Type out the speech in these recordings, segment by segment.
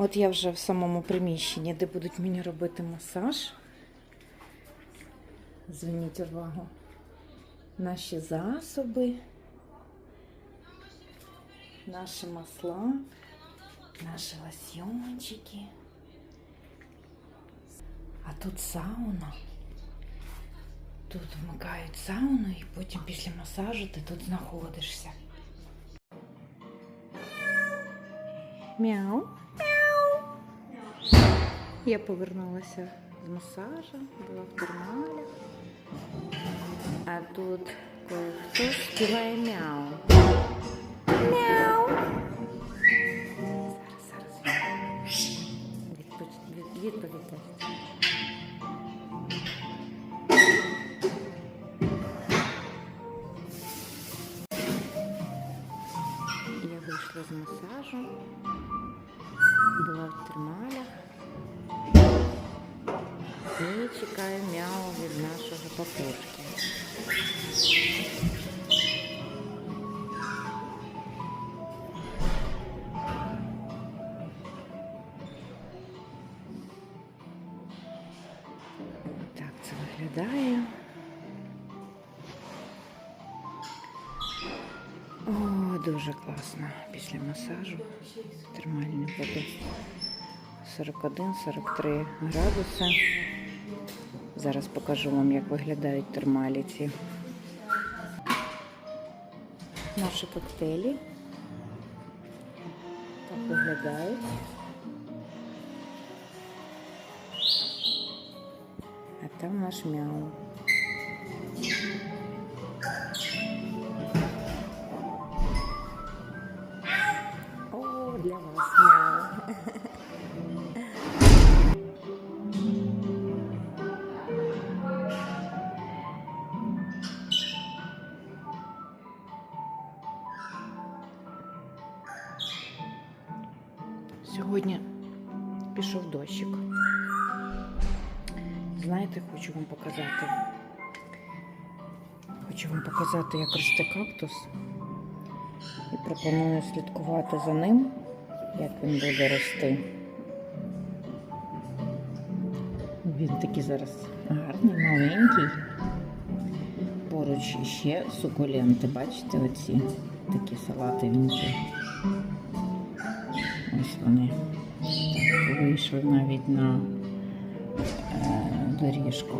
От я вже в самому приміщенні, де будуть мені робити масаж. Зверніть увагу. Наші засоби, наші масла, наші лосьончики. А тут сауна. Тут вмикають сауну і потім після масажу ти тут знаходишся. Мяу. Я повернулася з масажу, була в термалі. А тут хто співає мяу. Мяу. Зараз, зараз. Відповідь. Я вийшла з масажу, була в термалях і чекаю мяу від нашого папушки. Так це виглядає. Дуже класно після масажу. Термальні води. 41-43 градуси. Зараз покажу вам, як виглядають термалі ці. Наші коктейлі. Так виглядають. А там наш мяу. Для вас мяу. Сьогодні пішов дощик. Знаєте, хочу вам показати. Хочу вам показати, як росте кактус. І пропоную слідкувати за ним, як він буде рости. Він такий зараз гарний, маленький. Поруч ще сукуленти, бачите, оці такі салатовенькі. Ось вони. Вийшли навіть на е, доріжку.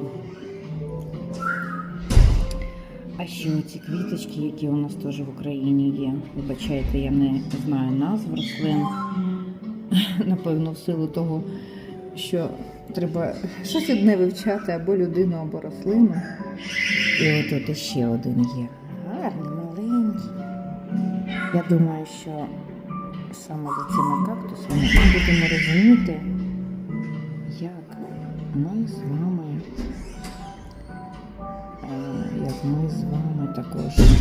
Ще ці квіточки, які у нас теж в Україні є. Вибачайте, я не знаю назв рослин. Напевно, в силу того, що треба щось одне вивчати або людину, або рослину. І от тут ще один є. Гарний, маленький. Я думаю, що саме за цими кактусами ми будемо розуміти, як ми з вами, як ми з вами також е,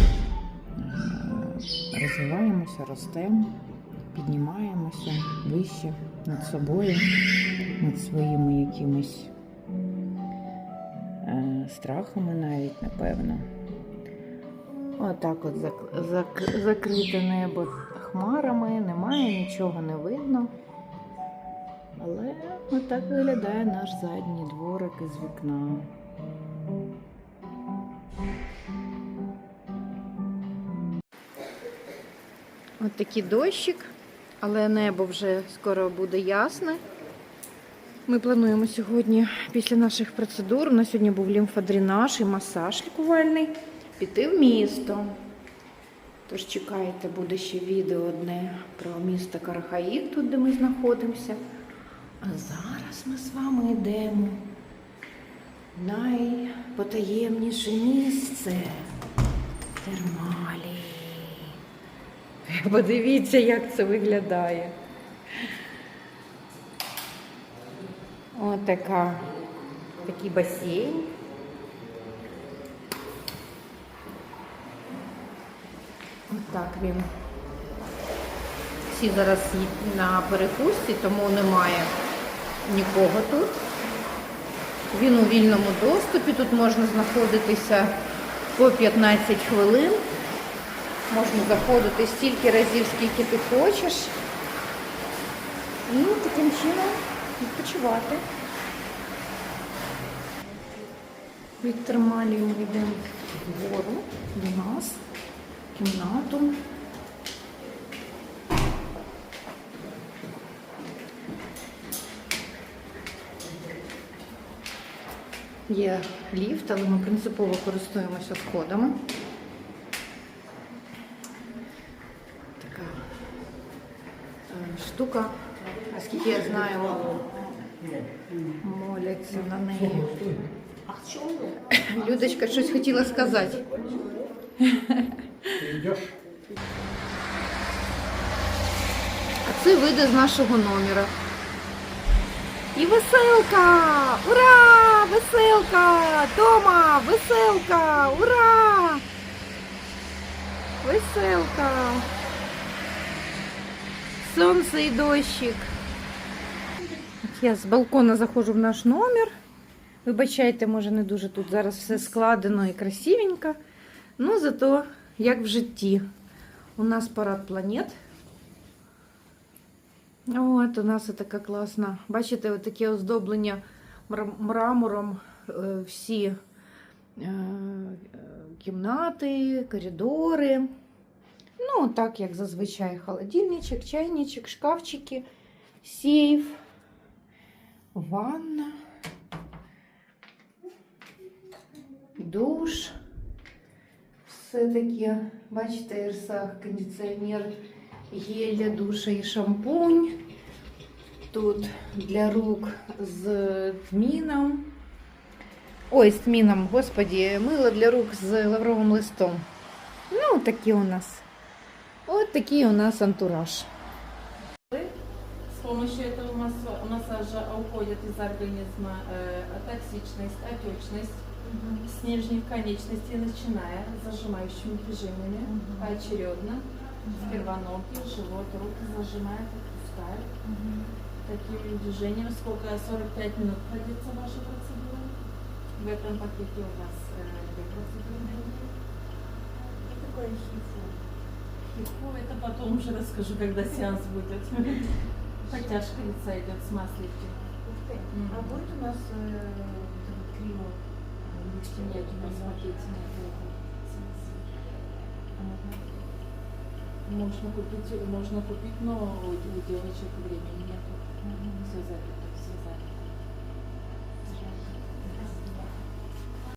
розвиваємося, ростемо, піднімаємося вище над собою, над своїми якимись е, страхами навіть, напевно. Отак от зак- зак- закрите небо хмарами, немає, нічого не видно. Але отак виглядає наш задній дворик із вікна. От такий дощик, але небо вже скоро буде ясне. Ми плануємо сьогодні після наших процедур. У нас сьогодні був лімфодренаж і масаж лікувальний. Піти в місто. Тож чекайте, буде ще відео одне про місто Карахаїд, тут де ми знаходимося. А зараз ми з вами йдемо в найпотаємніше місце термалі. Подивіться, як це виглядає. Ось такий басейн. Отак він. Всі зараз на перекусі, тому немає нікого тут. Він у вільному доступі. Тут можна знаходитися по 15 хвилин. Можна заходити стільки разів, скільки ти хочеш. І таким чином відпочивати. Від термалів ми йдемо вгору до нас, кімнату. Є ліфт, але ми принципово користуємося сходами. Така е, штука, наскільки я знаю, моляться на неї. Людочка щось хотіла сказати. А це вийде з нашого номера. І веселка! Ура! Веселка! Дома! Веселка! Ура! Веселка! Сонце і дощик. Я з балкона заходжу в наш номер. Вибачайте, може, не дуже тут зараз все складено і красивенько. Ну, зато як в житті. У нас парад планет. От у нас така класна. Бачите, таке оздоблення мрамором е, всі е, е, кімнати, коридори. Ну, так як зазвичай холодильничок, чайничок, шкафчики, сейф, ванна, душ. Все таке, бачите, Ірсах, кондиціонер, гель для душа і шампунь. Тут для рук з тміном. Ой, з тміном, господі, мило для рук з лавровим листом. Ну, такі у нас. От такий у нас антураж. С помощью этого масса- массажа уходит из организма э, токсичность, отечность с нижних конечностей, начиная зажимающими движениями поочередно. Сперва ноги, живот, руки зажимает, отпускает. Таким движением сколько 45 минут продлится ваша процедура. В этом пакете у вас э, две процедуры. И такое хифу. Хифу это потом уже расскажу, когда сеанс будет. Подтяжка лица идет с. Мгм. А будет у нас э, криво? Нет, у нас этого. Можно купить, можно купить, но у, у девочек времени нет. Все забито.